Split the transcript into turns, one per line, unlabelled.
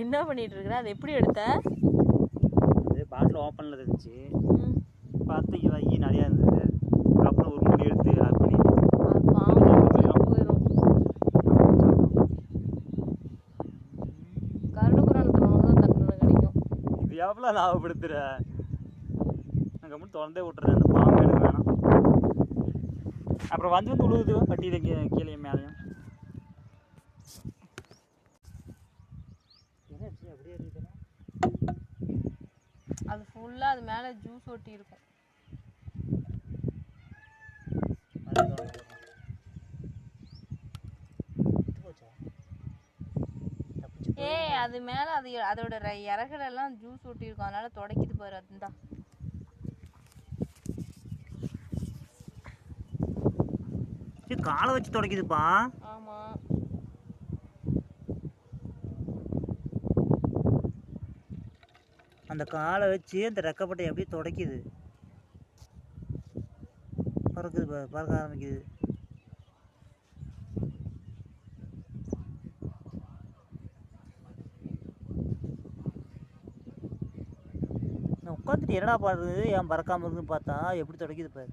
என்ன பண்ணிட்டு இருக்கிற அதை எப்படி எடுத்த?
அது பாட்டில் ஓப்பனில் இருந்துச்சு. பார்த்து இவ ஈ நிறையா இருந்தது. அப்புறம் ஒரு முடி எடுத்து ஆட் பண்ணி எவ்வளோ லாபப்படுத்துற நான் கம்மி திறந்தே விட்டுறேன். அந்த பாம்பு எனக்கு வேணாம். அப்புறம் வந்து வந்து உழுவுது பட்டியில் கீழே கீழே மேலேயும்.
அது ஃபுல்லாக அது மேலே ஜூஸ் ஒட்டி இருக்கும் ஏய் அது மேலே அது அதோட ர- இறகுல எல்லாம் ஜூஸ் ஒட்டி இருக்கும் அதனால துடைக்குது பாரு அதுதான்
காலை வச்சு தொடக்கிதுப்பா. அந்த காலை வச்சு அந்த ரெக்கப்பட்டை அப்படியே துடைக்குது. பறக்குது பறக்க ஆரம்பிக்குது. நான் உட்காந்துட்டு என்னடா பாடுறது ஏன் பறக்காமல் இருக்குன்னு பார்த்தா எப்படி தொடக்கிது பாரு.